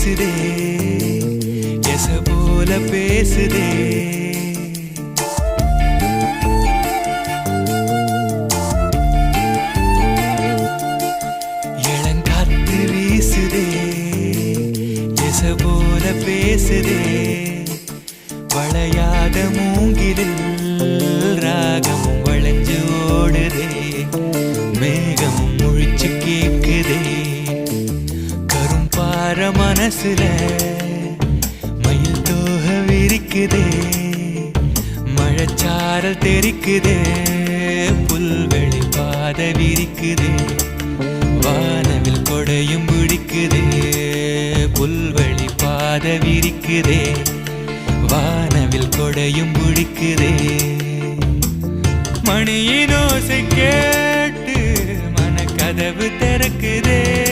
பேசுதே எச போல பேசுதே. இளங்காத்து வீசுதே எச போல பேசுதே. வளையாத மூங்கிலில் மனசுல மயில் தோக விரிக்குதே மழைச்சாரல் தெரிக்குதே புல்வெளி பாத விரிக்குதே வானவில் கொடையும் பிடிக்குதே புல்வெளி பாத விரிக்குதே வானவில் கொடையும் பிடிக்குதே. மணியின் ஓசை கேட்டு மனக்கதவு திறக்குதே.